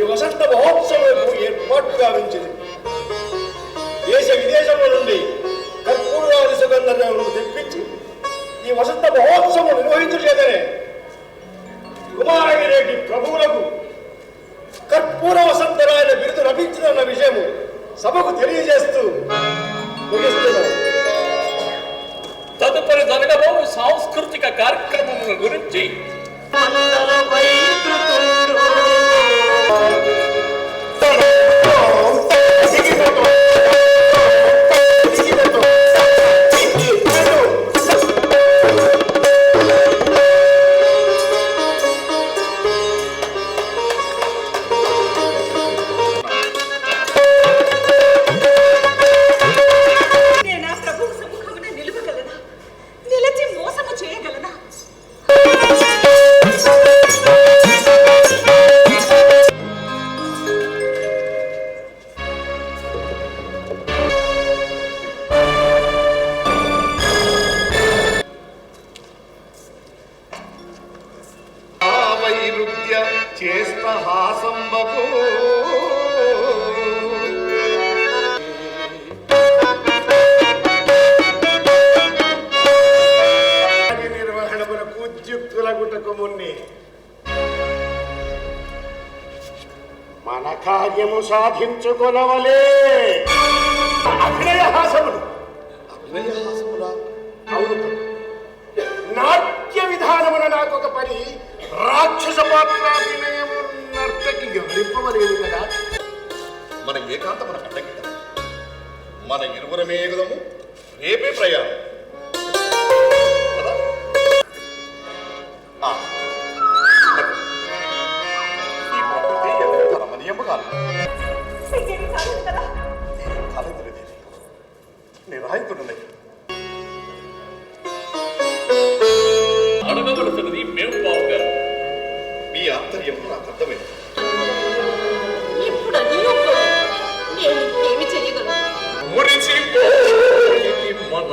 ఈ వసంత మహోత్సవాలకు ఏర్పాటు గావించింది దేశ విదేశముల నుండి కర్పూరాది సుగంధములను తెప్పించి ఈ వసంత మహోత్సవం నిర్వహించలేదనే కుమారగిరెడ్డి ప్రభువులకు కర్పూర వసంతరాయన బిరుదు లభించిందన్న విషయము సభకు తెలియజేస్తూ ముగిస్తున్నాను తదుపరి జరగబో సాంస్కృతిక కార్యక్రమముల గురించి వైరుధ్య చేస్త హాసంబకు. నిర్వహణములకు ఉద్యుక్తులగుటకు మున్ని. మన కార్యము సాధించుకొనవలే. అభినయ హాసములు. అభినయ హాసములా? అవును. నాట్య విధానమున నాకు ఒక పని. రాక్షస మన ఏకాంత మన అడ్డంకి మన ఇరువురమే ఎగుదము రేపే ప్రయాణం. నిరాయుతుడున్నాయి అడగబడుతున్నది మేము బాబు గారు మీ ఆంతర్యం నాకు అర్థమైంది.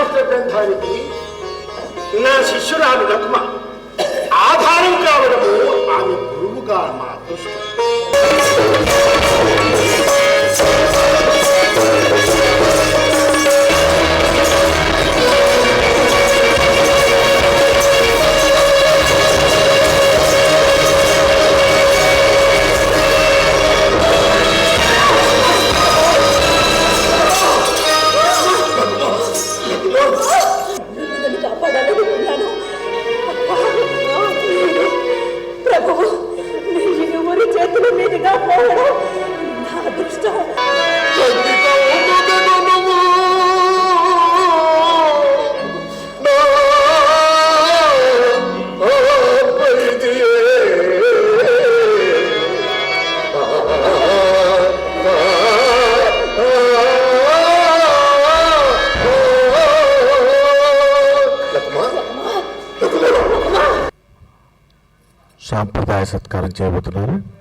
నాట్యశాస్త్ర గ్రంథానికి నా శిష్యురాలు నగ్మ ఆధారం కావడము ఆమె గురువుగా మా అదృష్టం. సాంప్రదాయ సత్కారం చేయబోతున్నారు.